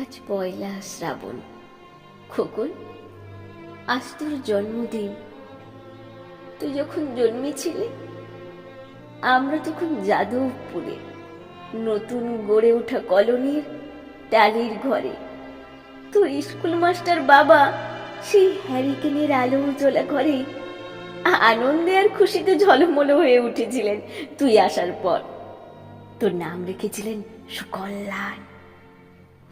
আজ পয়লা শ্রাবণ। খোকন, আজ তোর জন্মদিন। তুই যখন জন্মেছিলে, আমরা তখন যাদবপুরে নতুন গড়ে ওঠা কলোনির টালির ঘরে। তোর স্কুল মাস্টার বাবা সেই হ্যারিকেনের আলো জ্বলা ঘরে আনন্দে আর খুশিতে ঝলমল হয়ে উঠেছিলেন। তুই আসার পর তোর নাম রেখেছিলেন সুকল্যাণ।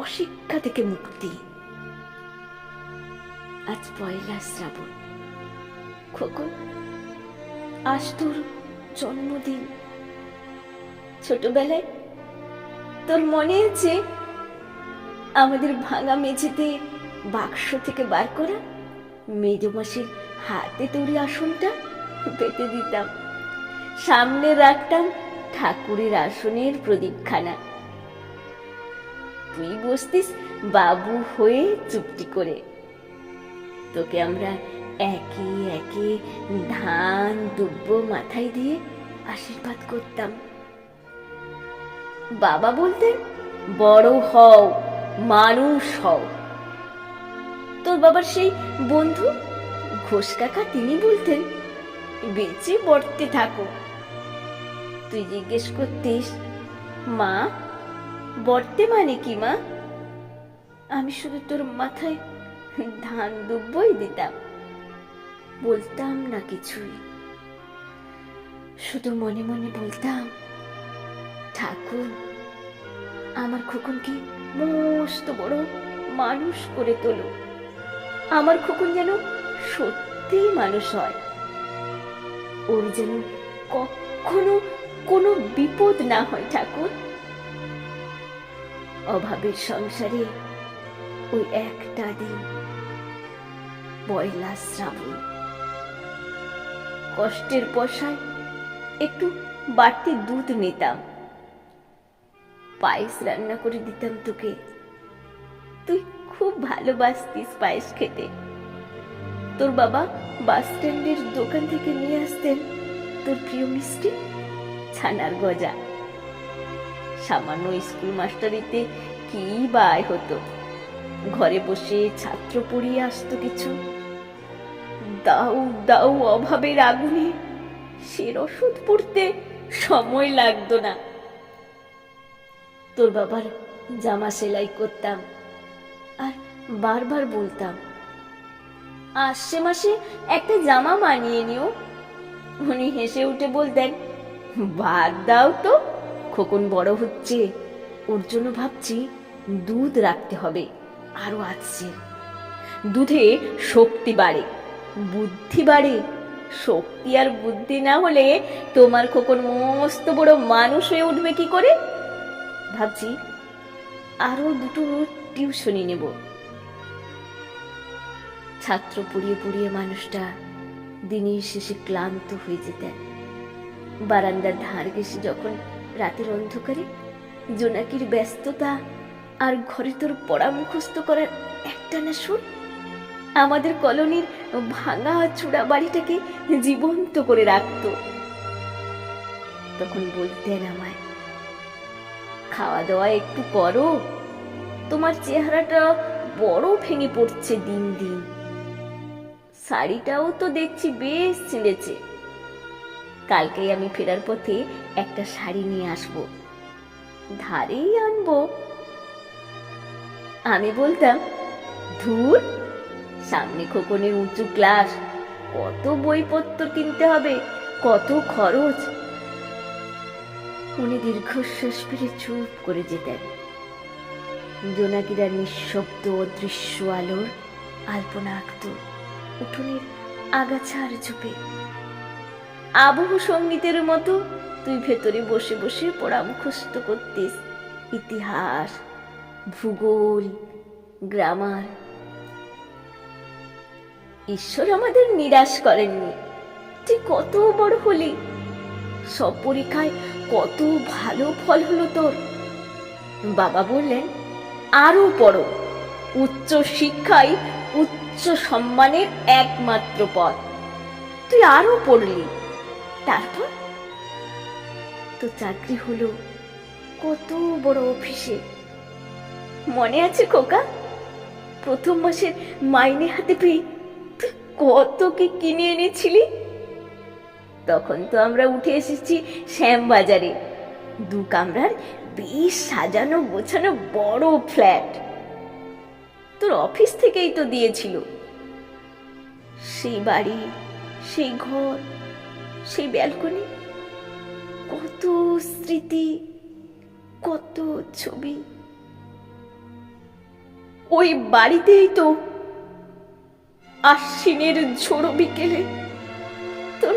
অশিক্ষা থেকে মুক্তি। আজ পয়লা শ্রাবণ। খোকন, আজ তোর জন্মদিন। ছোটবেলায় তোর মনে আছে আমাদের ভাঙা মেঝেতে বাক্স থেকে বার করা? মেজমাসির হাতে তৈরি আসনটা পেতে দিতাম। সামনে রাখতাম ঠাকুরের আসনের প্রদীপখানা। তুই বসতিস বাবু হয়ে চুপটি করে। তোকে আমরা একে একে ধান, দুব্ব মাথায় দিয়ে আশীর্বাদ করতাম। বাবা বলতেন বড় হও, মানুষ হও। তোর বাবার সেই বন্ধু ঘোষ কাকা তিনি বলতেন, বেঁচে বর্তে থাকো। তুই জিজ্ঞেস করতিস, মা বর্তে মানে কি, মা? আমি শুধু তোর মাথায় ধান দুব্বই দিতাম, বলতাম না কিছুই। শুধু মনে মনে বলতাম, ঠাকুর, আমার খোকনকে মস্ত বড় মানুষ করে তোলো। আমার খোকন যেন সত্যিই মানুষ হয়। ওর যেন কখনো কোনো বিপদ না হয়, ঠাকুর। অভাবের সংসারে ওই একটা দিন পয়লা শ্রাবণ। কষ্টের পয়সায় একটু বাড়তি দুধ নিতাম। পায়েস রান্না করে দিতাম তোকে। তুই খুব ভালোবাসতিস পায়েস খেতে। তোর বাবা বাস স্ট্যান্ডের দোকান থেকে নিয়ে আসতেন তোর প্রিয় মিষ্টি ছানার গজা। সামান্য স্কুল মাস্টারিতে কি বা আয় হতো? ঘরে বসে ছাত্র পড়িয়ে আসতো কিছু? দাও দাও অভাবের আগুনে, সে রসদ পড়তে সময় লাগতো না। তোর বাবার জামা সেলাই করতাম আর বারবার বলতাম, আসছে মাসে একটা জামা মানিয়ে নিও। উনি হেসে উঠে বলতেন, বাদ দাও তো। খোকন বড় হচ্ছে। ওর জন্য ভাবছি দুধ রাখতে হবে। আরও আসছে দুধে শক্তি বাড়ে। বুদ্ধি বাড়ে। শক্তি আর বুদ্ধি না হলে তোমার খোকন মস্ত বড় মানুষ হয়ে উঠবে কি করে? ভাবছি আরও দুটো টিউশনি নেব। ছাত্র পড়িয়ে পড়িয়ে মানুষটা দিনের শেষে ক্লান্ত হয়ে যেতেন। বারান্দার ধার ঘেসে যখন রাতের অন্ধকারে জোনাকির ব্যস্ততা আর ঘরে তোর পড়া মুখস্থ করার একটা না সুর? আমাদের কলোনির ভাঙা চূড়া বাড়িটাকে জীবন্ত করে রাখতো। তখন বলতেন আমায় খাওয়া দাওয়া একটু করো, তোমার চেহারাটা বড় ভেঙে পড়ছে দিন দিন। শাড়িটাও তো দেখছি বেশ ছিঁড়েছে। কালকেই আমি ফেরার পথে একটা শাড়ি নিয়ে আসব। ধারেই আনব। আমি বলতাম, ধুর, সামনে খোকনের উঁচু ক্লাস, কত বইপত্র কিনতে হবে, কত খরচ। উনি দীর্ঘশ্বাস ফিরে চুপ করে যেতেন। জোনাকিরা নিঃশব্দ অদৃশ্য আলোর আলপনা আঁকত উঠোনের আগাছার ঝুপে। আবহ সঙ্গীতের মতো তুই ভেতরে বসে বসে পড়া মুখস্থ করতিস। ইতিহাস, ভূগোল, গ্রামার। ঈশ্বর আমাদের নিরাশ করেননি। তুই কত বড় হলি। সব পরীক্ষায় কত ভালো ফল হলো তোর। বাবা বললেন, আরও পড়ো। উচ্চ শিক্ষাই উচ্চ সম্মানের একমাত্র পথ। তুই আরও পড়লি। তারপর? তো চাকরি হলো কত বড় অফিসে। মনে আছে খোকা? প্রথম মাসের মাইনে হাতে পেয়ে তুই কত কি কিনে এনেছিলি? তখন তো আমরা উঠে এসেছি শ্যামবাজারে। দু কামরার বেশ সাজানো গোছানো বড় ফ্ল্যাট। তোর অফিস থেকেই তো দিয়েছিল। সেই বাড়ি, সেই ঘর সেই ব্যালকনি, কত স্মৃতি, কত ছবি। ওই বাড়িতেই তো আশ্বিনের ঝোড়ো বিকেলে তোর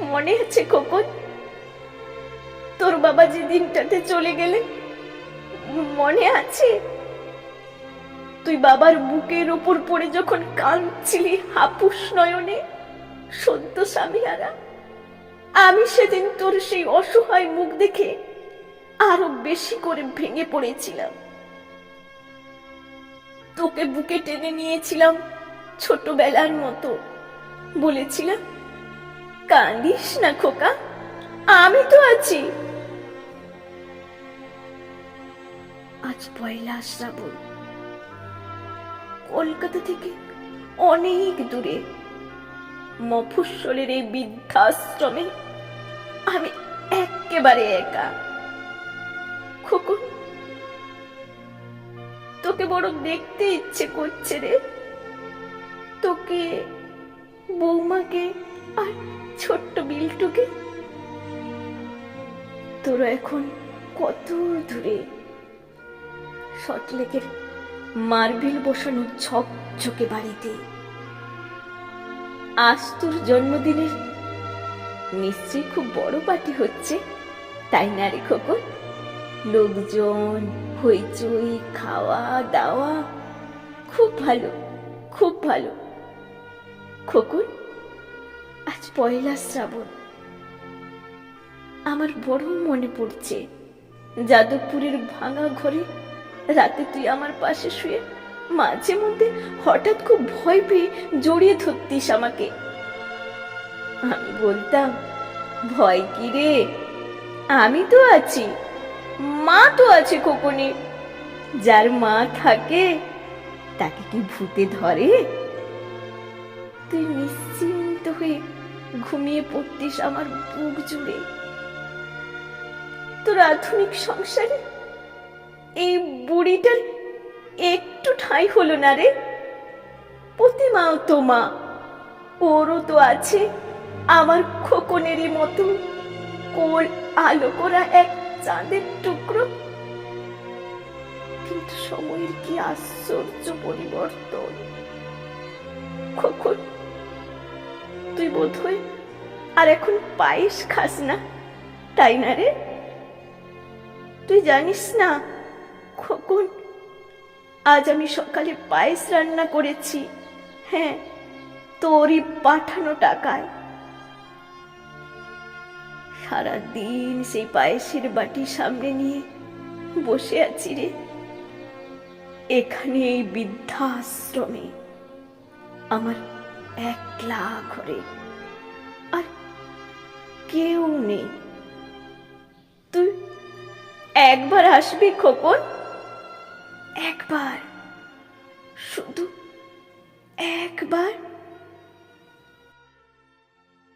মনে আছে খোকন? তোর বাবা যে দিনটাতে চলে গেলে মনে আছে? তুই বাবার বুকের ওপর পড়ে যখন কাঁদছিলি হাপুস নয়নে, সদ্য স্বামীহারা। আমি সেদিন তোর সেই অসহায় মুখ দেখে আরও বেশি করে ভেঙে পড়েছিলাম। তোকে বুকে টেনে নিয়েছিলাম ছোটবেলার মতো। বলেছিলাম কান্দিস না খোকা, আমি তো আছি। আজ পয়লা শ্রাবণ। কলকাতা থেকে অনেক দূরে মফস্বলের এই বৃদ্ধাশ্রমে আমি একেবারে একা। খোকন, তোকে বড় দেখতে ইচ্ছে করছে রে। তোকে, বৌমাকে আর ছোট্ট বিল্টুকে। তোরা এখন কত দূরে? সটলেকের মার্বেল বসানো ঝকঝকে বাড়িতে। আজ তোর জন্মদিনের নিশ্চয়ই খুব বড় পার্টি হচ্ছে। তাই না রে খোকন? লোকজন, হইচই, খাওয়া, দাওয়া, খুব ভালো খুব ভালো। খোকন, আজ পয়লা শ্রাবণ। আমার বড় মনে পড়ছে, যাদবপুরের ভাঙা ঘরে রাতে তুই আমার পাশে শুয়ে মাঝে মধ্যে হঠাৎ খুব ভয় পেয়ে জড়িয়ে ধরতিস আমাকে। আমি বলতাম, ভয় কি রে? আমি তো আছি। মা তো আছে কোকনে যার মা থাকে, তাকে কি ভূতে ধরে? তুই নিশ্চিন্ত হয়ে ঘুমিয়ে পড়তিস আমার বুক জুড়ে। তোর আধুনিক সংসারে এই বুড়িটার একটু ঠাঁই হলো না রে? প্রতিমাও তো মা, ওরও তো আছে। আমার খোকনেরই মতো কোল আলো করা এক চাঁদের টুকরো। কিন্তু সময়ের কি আশ্চর্য পরিবর্তন। খোকন, তুই বোধ হয় আর এখন পায়েস খাস না, তাই না রে? তুই জানিস না, খোকন, আজ আমি সকালে পায়েস রান্না করেছি। হ্যাঁ তোরই পাঠানো টাকায়। সারাদিন সেই পায়েসের বাটি সামনে নিয়ে বসে আছি রে। এখানে এই বৃদ্ধাশ্রমে আমার একলা ঘরে আর কেউ নেই। তুই একবার আসবি খোকন? একবার? শুধু একবার?